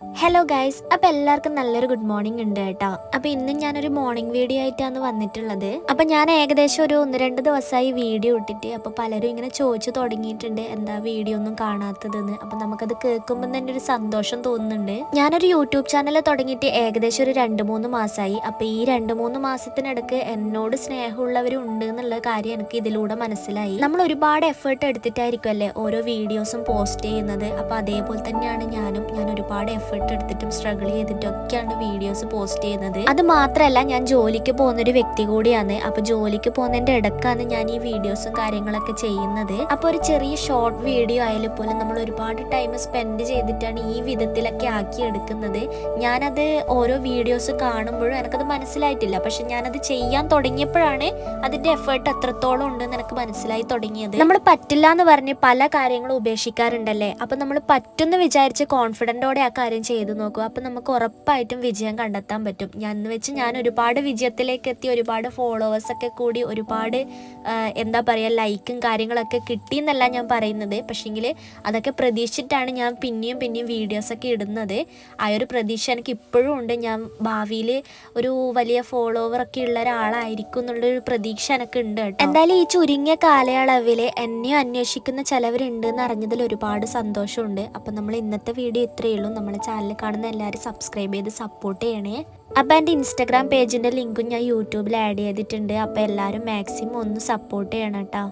Hello guys അപ്പൊ എല്ലാവർക്കും നല്ലൊരു ഗുഡ് മോർണിംഗ് ഉണ്ട് കേട്ടോ. അപ്പൊ ഇന്നും ഞാനൊരു മോർണിംഗ് വീഡിയോ ആയിട്ടാണ് വന്നിട്ടുള്ളത്. അപ്പൊ ഞാൻ ഏകദേശം ഒരു ഒന്ന് രണ്ട് ദിവസമായി വീഡിയോ ഇട്ടിട്ട് അപ്പൊ പലരും ഇങ്ങനെ ചോദിച്ചു തുടങ്ങിയിട്ടുണ്ട് എന്താ വീഡിയോ ഒന്നും കാണാത്തതെന്ന്. അപ്പൊ നമുക്കത് കേൾക്കുമ്പോൾ തന്നെ ഒരു സന്തോഷം തോന്നുന്നുണ്ട്. ഞാനൊരു യൂട്യൂബ് ചാനൽ തുടങ്ങിയിട്ട് ഏകദേശം ഒരു രണ്ട് മൂന്ന് മാസമായി. അപ്പൊ ഈ രണ്ട് മൂന്ന് മാസത്തിനിടക്ക് എന്നോട് സ്നേഹമുള്ളവരുണ്ട് എന്നുള്ള കാര്യം എനിക്ക് ഇതിലൂടെ മനസ്സിലായി. നമ്മൾ ഒരുപാട് എഫേർട്ട് എടുത്തിട്ടായിരിക്കും അല്ലേ ഓരോ വീഡിയോസും പോസ്റ്റ് ചെയ്യുന്നത്. അപ്പൊ അതേപോലെ തന്നെയാണ് ഞാനും. ഞാൻ ഒരുപാട് എഫേർട്ട് എടുത്തിട്ടും സ്ട്രഗിൾ ചെയ്തിട്ടും ഒക്കെയാണ് വീഡിയോസ് പോസ്റ്റ് ചെയ്യുന്നത്. അത് മാത്രമല്ല ഞാൻ ജോലിക്ക് പോകുന്ന ഒരു വ്യക്തി കൂടിയാണ്. അപ്പൊ ജോലിക്ക് പോകുന്നതിന്റെ ഇടക്കാണ് ഞാൻ ഈ വീഡിയോസും കാര്യങ്ങളൊക്കെ ചെയ്യുന്നത്. അപ്പൊ ഒരു ചെറിയ ഷോർട്ട് വീഡിയോ ആയാലും പോലും നമ്മൾ ഒരുപാട് ടൈം സ്പെൻഡ് ചെയ്തിട്ടാണ് ഈ വിധത്തിലൊക്കെ ആക്കി എടുക്കുന്നത് ഞാനത് ഓരോ വീഡിയോസ് കാണുമ്പോഴും എനിക്കത് മനസ്സിലായിട്ടില്ല. പക്ഷെ ഞാനത് ചെയ്യാൻ തുടങ്ങിയപ്പോഴാണ് അതിന്റെ എഫേർട്ട് എത്രത്തോളം ഉണ്ടെന്ന് എനിക്ക് മനസ്സിലായി തുടങ്ങിയത്. നമ്മൾ പറ്റില്ല എന്ന് പറഞ്ഞ് പല കാര്യങ്ങളും ഉപേക്ഷിക്കാറുണ്ടല്ലേ? അപ്പൊ നമ്മൾ പറ്റുമെന്ന് വിചാരിച്ച് കോൺഫിഡന്റോടെ ആ കാര്യം ചെയ്തു നോക്കും. അപ്പം നമുക്ക് ഉറപ്പായിട്ടും വിജയം കണ്ടെത്താൻ പറ്റും. ഞാൻ എന്ന് വെച്ച് ഞാൻ ഒരുപാട് വിജയത്തിലേക്ക് എത്തി ഒരുപാട് ഫോളോവേഴ്സൊക്കെ കൂടി ഒരുപാട് എന്താ പറയുക ലൈക്കും കാര്യങ്ങളൊക്കെ കിട്ടി എന്നല്ല ഞാൻ പറയുന്നത്. പക്ഷേങ്കിൽ അതൊക്കെ പ്രതീക്ഷിച്ചിട്ടാണ് ഞാൻ പിന്നെയും പിന്നെയും വീഡിയോസൊക്കെ ഇടുന്നത്. ആ ഒരു പ്രതീക്ഷ എനിക്ക് ഇപ്പോഴും ഉണ്ട്. ഞാൻ ഭാവിയിൽ ഒരു വലിയ ഫോളോവർ ഒക്കെ ഉള്ള ഒരാളായിരിക്കും എന്നുള്ളൊരു പ്രതീക്ഷ എനിക്ക് ഉണ്ട് കേട്ടോ. എന്തായാലും ഈ ചുരുങ്ങിയ കാലയളവിൽ എന്നെ അന്വേഷിക്കുന്ന ചിലവരുണ്ട് എന്ന് അറിഞ്ഞതിൽ ഒരുപാട് സന്തോഷമുണ്ട്. അപ്പം നമ്മൾ ഇന്നത്തെ വീഡിയോ ഇത്രയേ ഉള്ളൂ. നമ്മളെ ചാനൽ കാണുന്ന എല്ലാവരും സബ്സ്ക്രൈബ് ചെയ്ത് സപ്പോർട്ട് ചെയ്യണേ. അപ്പം എന്റെ ഇൻസ്റ്റാഗ്രാം പേജിന്റെ ലിങ്കും ഞാൻ യൂട്യൂബിൽ ആഡ് ചെയ്തിട്ടുണ്ട്. അപ്പോൾ എല്ലാവരും മാക്സിമം ഒന്ന് സപ്പോർട്ട് ചെയ്യണം കേട്ടോ